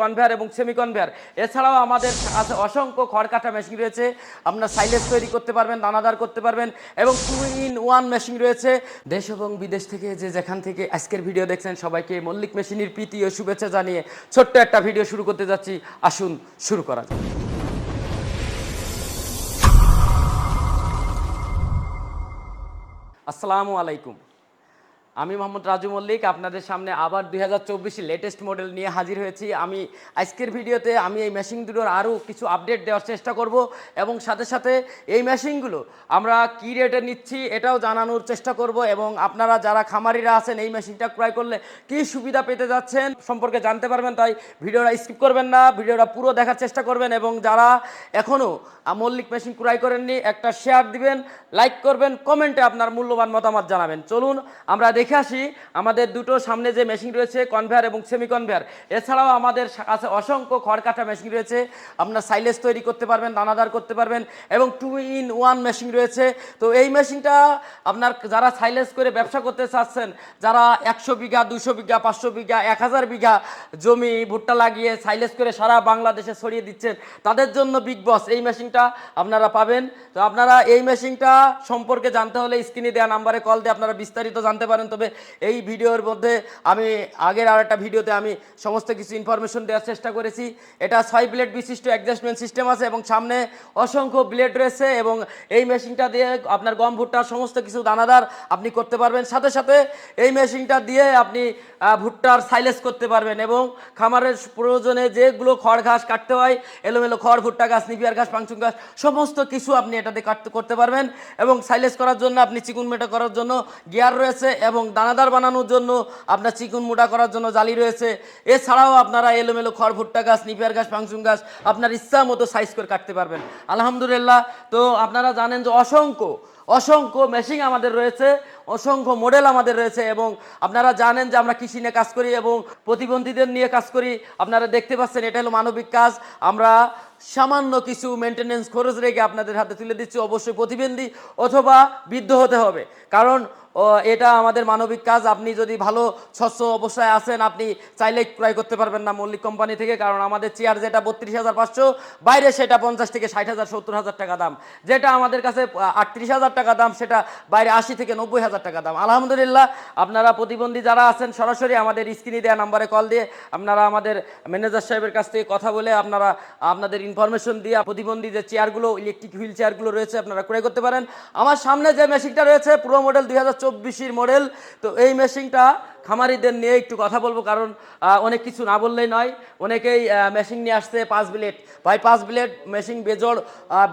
Conveyor এবং semi conveyor এছাড়াও আমাদের আছে অসংখ্য খড় কাটা মেশিন রয়েছে। আপনার সাইলেজ তৈরি করতে পারবেন, দানাদার করতে পারবেন এবং টু ইন ওয়ান মেশিন রয়েছে। দেশ এবং বিদেশ থেকে যে যেখান থেকে আজকের ভিডিও দেখছেন, সবাইকে মল্লিক মেশিনের প্রীতি ও শুভেচ্ছা জানিয়ে ছোট্ট একটা ভিডিও শুরু করতে যাচ্ছি। আসুন, শুরু করা যাক। আসসালামু আলাইকুম। আমি মোহাম্মদ রাজু মল্লিক, আপনাদের সামনে আবার দুই হাজার লেটেস্ট মডেল নিয়ে হাজির হয়েছি। আমি আজকের ভিডিওতে আমি এই মেশিন দুটোর আরও কিছু আপডেট দেওয়ার চেষ্টা করব এবং সাথে সাথে এই মেশিনগুলো আমরা কী রেটে নিচ্ছি এটাও জানানোর চেষ্টা করব এবং আপনারা যারা খামারিরা আছেন, এই মেশিনটা ক্রয় করলে কী সুবিধা পেতে যাচ্ছেন সম্পর্কে জানতে পারবেন, তাই ভিডিওটা স্কিপ করবেন না, ভিডিওটা পুরো দেখার চেষ্টা করবেন এবং যারা এখনও মল্লিক মেশিন ক্রয় করেননি, একটা শেয়ার দিবেন লাইক করবেন কমেন্টে আপনার মূল্যবান মতামত জানাবেন। চলুন, আমরা দেখে আসি, আমাদের দুটো সামনে যে মেশিন রয়েছে কনভেয়ার এবং সেমি কনভেয়ার এছাড়াও আমাদের কাছে অসংখ্য খড় কাটা মেশিন রয়েছে। আপনার সাইলেজ তৈরি করতে পারবেন, দানাদার করতে পারবেন এবং টু ইন ওয়ান মেশিন রয়েছে। তো এই মেশিনটা আপনার যারা সাইলেজ করে ব্যবসা করতে চাচ্ছেন, যারা একশো বিঘা, দুশো বিঘা, পাঁচশো বিঘা, এক হাজার বিঘা জমি ভুট্টা লাগিয়ে সাইলেজ করে সারা বাংলাদেশে ছড়িয়ে দিচ্ছেন, তাদের জন্য বিগ বস এই মেশিনটা আপনারা পাবেন। তো আপনারা এই মেশিনটা সম্পর্কে জানতে হলে স্ক্রিনে দেওয়া নাম্বারে কল দিয়ে আপনারা বিস্তারিত জানতে পারেন। তবে এই ভিডিওর মধ্যে আমি আগের আর একটা ভিডিওতে আমি সমস্ত কিছু ইনফরমেশন দেওয়ার চেষ্টা করেছি। এটা ছয় ব্লেড বিশিষ্ট অ্যাডজাস্টমেন্ট সিস্টেম আছে এবং সামনে অসংখ্য ব্লেড রয়েছে এবং এই মেশিনটা দিয়ে আপনার গম ভুট্টার সমস্ত কিছু দানাদার আপনি করতে পারবেন। সাথে সাথে এই মেশিনটা দিয়ে আপনি ভুট্টার সাইলেজ করতে পারবেন এবং খামারের প্রয়োজনে যেগুলো খড় ঘাস কাটতে হয়, এলোমেলো খড়, ভুট্টা গাছ নিপিয়ার ঘাস, পাংচুং ঘাস, সমস্ত কিছু আপনি এটাতে কাটতে, করতে পারবেন এবং সাইলেজ করার জন্য, আপনি চিকুন মেটা করার জন্য গিয়ার রয়েছে এবং দানাদার বানানোর জন্য আপনার চিকুন মোটা করার জন্য জালি রয়েছে। এছাড়াও আপনারা এলোমেলো খড় ভুট্টা গাছ, নিপিয়ার গাছ ফাংশন গাছ আপনার ইচ্ছা মতো সাইজ করে কাটতে পারবেন। আলহামদুলিল্লাহ, তো আপনারা জানেন যে অসংখ্য অসংখ্য মেশিন আমাদের রয়েছে। অসংখ্য মডেল আমাদের রয়েছে এবং আপনারা জানেন যে আমরা কৃষি নিয়ে কাজ করি এবং প্রতিবন্ধীদের নিয়ে কাজ করি। আপনারা দেখতে পাচ্ছেন, এটা হলো মানবিক কাজ। আমরা সামান্য কিছু মেনটেনেন্স খরচ রেখে আপনাদের হাতে তুলে দিচ্ছি, অবশ্যই প্রতিবন্ধী অথবা বৃদ্ধ হতে হবে। কারণ এটা আমাদের মানবিক কাজ। আপনি যদি ভালো স্বচ্ছ অবস্থায় আছেন, আপনি চাইলে ক্রয় করতে পারবেন না মল্লিক কোম্পানি থেকে, কারণ আমাদের চেয়ার যেটা বত্রিশ হাজার পাঁচশো, বাইরে সেটা পঞ্চাশ থেকে ষাট হাজার, সত্তর হাজার টাকা দাম। যেটা আমাদের কাছে আটত্রিশ হাজার টাকা দাম, সেটা বাইরে আশি থেকে নব্বই হাজার টাকা দাম। আলহামদুলিল্লাহ, আপনারা প্রতিবন্ধী যারা আছেন, সরাসরি আমাদের স্ক্রিনে দেওয়া নাম্বারে কল দিয়ে আপনারা আমাদের ম্যানেজার সাহেবের কাছ থেকে কথা বলে আপনারা আপনাদের ইনফরমেশন দিয়ে প্রতিবন্ধী যে চেয়ারগুলো ইলেকট্রিক হুইল চেয়ারগুলো রয়েছে, আপনারা ক্রয় করতে পারেন। আমার সামনে যে মেশিনটা রয়েছে, পুরো মডেল দুই হাজার মডেল তো এই মেশিনটা খামারিদের নিয়ে একটু কথা বলব, কারণ অনেক কিছু না বললেই নয়। অনেকেই মেশিন নিয়ে আসছে, পাঁচ ব্লেড ভাই, পাঁচ ব্লেড মেশিন বেজোড়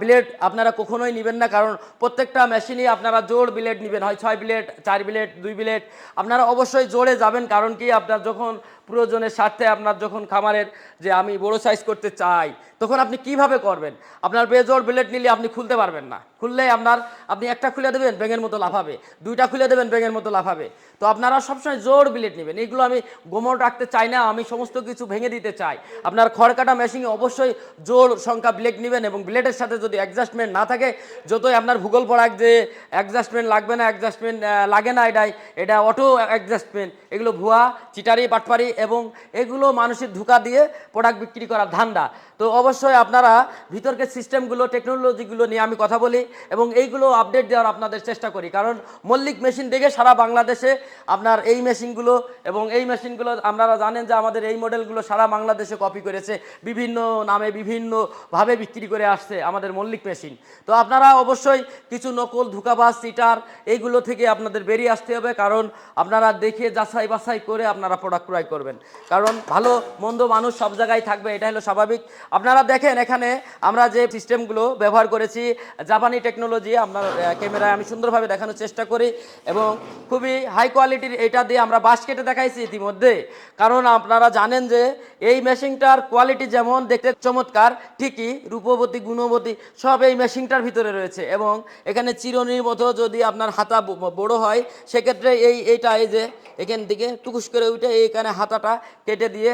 ব্লেড আপনারা কখনোই নেবেন না, কারণ প্রত্যেকটা মেশিনই আপনারা জোর ব্লেড নেবেন। হয় ছয় ব্লেড চার প্লেট দুই বিলেট আপনারা অবশ্যই জোরে যাবেন কারণ কি আপনার যখন প্রয়োজনের স্বার্থে আপনার যখন খামারের যে আমি বড় সাইজ করতে চাই, তখন আপনি কীভাবে করবেন? আপনার বেজোড় ব্লেড নিলে আপনি খুলতে পারবেন না। খুললে আপনার, আপনি একটা খুলে দেবেন, ব্যাঙের মতো লাফাবে। দুইটা খুলে দেবেন, ব্যাঙের মতো লাফাবে। তো আপনারা সবসময় জোর ব্লেড নেবেন। এগুলো আমি গোমর রাখতে চাই না, আমি সমস্ত কিছু ভেঙে দিতে চাই। আপনার খড় কাটা মেশিনে অবশ্যই জোর সংখ্যা ব্লেড নেবেন এবং ব্লেডের সাথে যদি অ্যাডজাস্টমেন্ট না থাকে, যতই আপনার ভূগোল পড়াক যে অ্যাডজাস্টমেন্ট লাগবে না অ্যাডজাস্টমেন্ট লাগে না এটাই, এটা অটো অ্যাডজাস্টমেন্ট এগুলো ভুয়া, চিটারি, পাটপারি এবং এগুলো মানুষের ধোকা দিয়ে প্রোডাক্ট বিক্রি করার ধান্দা। তো অবশ্যই আপনারা ভিতরকে সিস্টেমগুলো, টেকনোলজিগুলো নিয়ে আমি কথা বলি এবং এইগুলো আপডেট দেওয়ার আপনাদের চেষ্টা করি। কারণ মল্লিক মেশিন দেখে সারা বাংলাদেশে আপনার এই মেশিনগুলো এবং এই মেশিনগুলো আপনারা জানেন যে আমাদের এই মডেলগুলো সারা বাংলাদেশে কপি করেছে, বিভিন্ন নামে বিভিন্নভাবে বিক্রি করে আসছে আমাদের মল্লিক মেশিন। তো আপনারা অবশ্যই কিছু নকল ধোকাবাজ সিটার এইগুলো থেকে আপনাদের বেরিয়ে আসতে হবে, কারণ আপনারা দেখে যাচাই বাছাই করে আপনারা প্রোডাক্ট ক্রয় করবেন। কারণ ভালো, মন্দ মানুষ সব জায়গায় থাকবে এটা হলো স্বাভাবিক। আপনারা দেখেন এখানে আমরা যে সিস্টেমগুলো ব্যবহার করেছি, জাপানি টেকনোলজি আপনার ক্যামেরায় আমি সুন্দরভাবে দেখানোর চেষ্টা করি এবং খুবই হাই কোয়ালিটির এটা দিয়ে আমরা বাস কেটে দেখাইছি ইতিমধ্যে। কারণ আপনারা জানেন যে এই মেশিনটার কোয়ালিটি যেমন দেখতে চমৎকার, ঠিকই রূপবতী, গুণবতী সব এই মেশিনটার ভিতরে রয়েছে এবং এখানে চিরনির মতো যদি আপনার হাতা বড় হয়, সেক্ষেত্রে এই, এইটা এই যে এখান থেকে টুকুস করে উঠে এইখানে হাতাটা কেটে দিয়ে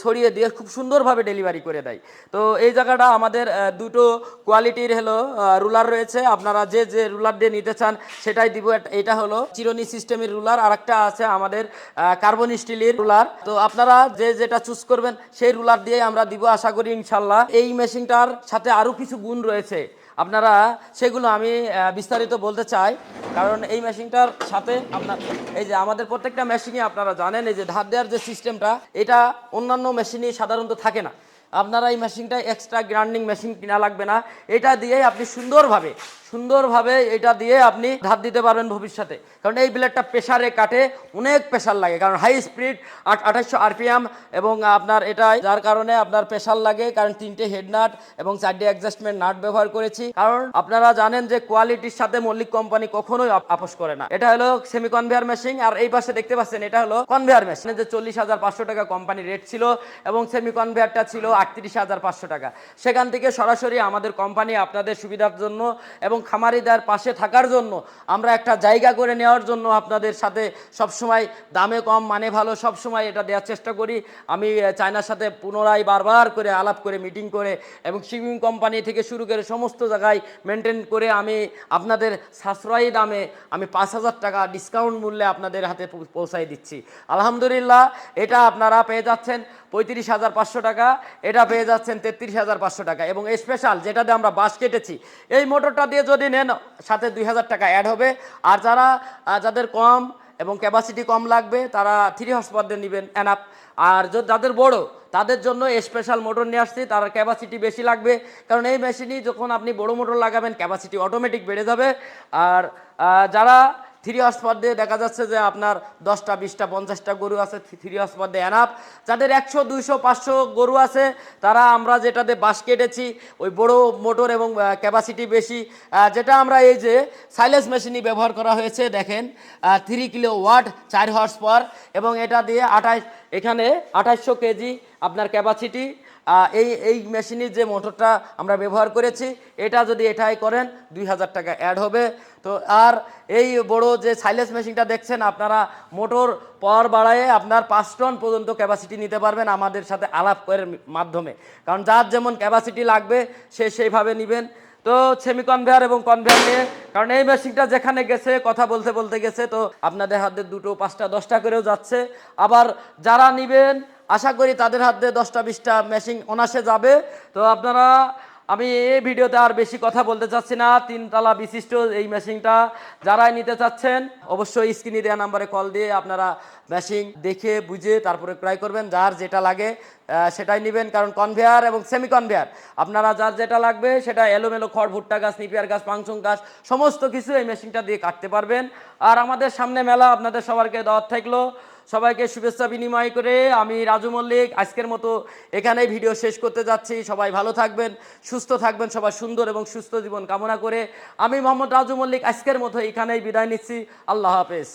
ছড়িয়ে দিয়ে খুব সুন্দরভাবে ডেলিভারি করে দেয়। তো এই জায়গাটা আমাদের দুটো কোয়ালিটির হলো রুলার রয়েছে। আপনারা যে যে রুলার দিয়ে নিতে চান, সেটাই দিব। এটা হলো চিরনি সিস্টেমের রুলার। আর একটা আছে আমাদের কার্বন স্টিলের রুলার। তো আপনারা যে, যেটা চুজ করবেন, সেই রুলার দিয়ে আমরা দিব, আশা করি ইনশাল্লাহ এই মেশিনটার সাথে আরও কিছু গুণ রয়েছে। আপনারা সেগুলো আমি বিস্তারিত বলতে চাই। কারণ এই মেশিনটার সাথে আপনার, এই যে আমাদের প্রত্যেকটা মেশিনে আপনারা জানেন, এই যে ধার দেওয়ার যে সিস্টেমটা, এটা অন্যান্য মেশিনে সাধারণত থাকে না। আপনারা এই মেশিনটা এক্সট্রা গ্রাইন্ডিং মেশিন কিনা লাগবে না। এটা দিয়েই আপনি সুন্দরভাবে সুন্দরভাবে এটা দিয়ে আপনি ধার দিতে পারবেন ভবিষ্যতে। কারণ এই ব্লেডটা প্রেশারে কাটে, অনেক প্রেশার লাগে। কারণ হাই স্পিড আঠাশশো আরপিএম এবং আপনার এটা, যার কারণে আপনার প্রেশার লাগে। কারণ তিনটে হেড নাট এবং চারটে অ্যাডজাস্টমেন্ট নাট ব্যবহার করেছি। কারণ আপনারা জানেন যে কোয়ালিটির সাথে মল্লিক কোম্পানি কখনোই আপ- আপোষ করে না। এটা হলো সেমি কনভেয়ার মেশিন আর এই পাশে দেখতে পাচ্ছেন, এটা হলো কনভেয়ার মেশিন যে চল্লিশ হাজার পাঁচশো টাকা কোম্পানি রেট ছিল এবং সেমি কনভেয়ারটা ছিল আটত্রিশ হাজার পাঁচশো টাকা। সেখান থেকে সরাসরি আমাদের কোম্পানি আপনাদের সুবিধার জন্য এবং খামারিদার পাশে থাকার জন্য, আমরা একটা জায়গা করে নেওয়ার জন্য আপনাদের সাথে সবসময় দামে কম মানে ভালো সবসময় এটা দেওয়ার চেষ্টা করি। আমি চায়নার সাথে পুনরায় বারবার করে আলাপ করে মিটিং করে এবং শিপিং কোম্পানি থেকে শুরু করে সমস্ত জায়গায় মেনটেন করে আমি আপনাদের সাশ্রয়ী দামে আমি পাঁচ হাজার টাকা ডিসকাউন্ট মূল্যে আপনাদের হাতে পৌঁছাই দিচ্ছি। আলহামদুলিল্লাহ, এটা আপনারা পেয়ে যাচ্ছেন। পঁয়ত্রিশ হাজার পাঁচশো টাকা। এটা পেয়ে যাচ্ছেন তেত্রিশ হাজার পাঁচশো টাকা। এবং স্পেশাল যেটা দিয়ে আমরা বাস কেটেছি, এই মোটরটা দিয়ে যদি নেন, সাথে দুই হাজার টাকা অ্যাড হবে। আর যারা যাদের কম এবং ক্যাপাসিটি কম লাগবে, তারা থ্রি হর্স পার দিয়ে নেবেন অ্যানাপ আর যাদের বড়, তাদের জন্য স্পেশাল মোটর নিয়ে আসছি, তার ক্যাপাসিটি বেশি লাগবে। কারণ এই মেশিনই যখন আপনি বড় মোটর লাগাবেন ক্যাপাসিটি অটোমেটিক বেড়ে যাবে। আর যারা থ্রি হর্স পার দিয়ে দেখা যাচ্ছে যে আপনার দশটা, বিশটা, পঞ্চাশটা গরু আছে, থ্রি হর্স পার দিয়ে অ্যানাপ যাদের একশো, দুইশো, পাঁচশো গরু আছে, তারা আমরা যেটাতে বাস কেটেছি, ওই বড় মোটর এবং ক্যাপাসিটি বেশি। যেটা আমরা এই যে সাইলেন্স মেশিনই ব্যবহার করা হয়েছে, দেখেন থ্রি কিলো ওয়াট চার হর্স পার, এবং এটা দিয়ে আঠাশ এখানে আঠাশশো কেজি আপনার ক্যাপাসিটি এই এই মেশিনের যে মোটরটা আমরা ব্যবহার করেছি, এটা যদি এটাই করেন, দুই হাজার টাকা অ্যাড হবে। তো আর এই বড় যে সাইলেন্স মেশিনটা দেখছেন, আপনারা মোটর পাওয়ার বাড়ায় আপনার পাঁচ টন পর্যন্ত ক্যাপাসিটি নিতে পারবেন আমাদের সাথে আলাপ করে মাধ্যমে। কারণ যার যেমন ক্যাপাসিটি লাগবে, সে সেইভাবে নেবেন। তো সেমি কনভেয়ার এবং কনভেয়ার নিয়ে, কারণ এই মেশিনটা যেখানে গেছে, কথা বলতে বলতে গেছে, তো আপনাদের হাতে দুটো, পাঁচটা, দশটা করেও যাচ্ছে। আবার যারা নেবেন, আশা করি তাদের হাতে দশটা, বিশটা মেশিন অনাসে যাবে। তো আপনারা আমি এই ভিডিওতে আর বেশি কথা বলতে চাচ্ছি না। তিনতলা বিশিষ্ট এই মেশিনটা যারাই নিতে চাচ্ছেন, অবশ্যই স্ক্রিনে দেওয়া নাম্বারে কল দিয়ে আপনারা মেশিন দেখে, বুঝে, তারপরে ক্রয় করবেন। যার যেটা লাগে সেটাই নেবেন। কারণ কনভেয়ার এবং সেমি কনভেয়ার আপনারা যার যেটা লাগবে, সেটা এলোমেলো খড়, ভুট্টা গাছ, নিপিয়ার গাছ, পাংচং গাছ, সমস্ত কিছু এই মেশিনটা দিয়ে কাটতে পারবেন। আর আমাদের সামনে মেলা আপনাদের সবারকে দাওয়াত থাকল। সবাইকে শুভেচ্ছা বিনিময় করে আমি রাজু মল্লিক। আজকের মতো এখানেই ভিডিও শেষ করতে যাচ্ছি। সবাই ভালো থাকবেন, সুস্থ থাকবেন, সবাই সুন্দর এবং সুস্থ জীবন কামনা করে আমি মোহাম্মদ রাজু মল্লিক। আজকের মতো এখানেই বিদায় নিচ্ছি। আল্লাহ হাফেজ।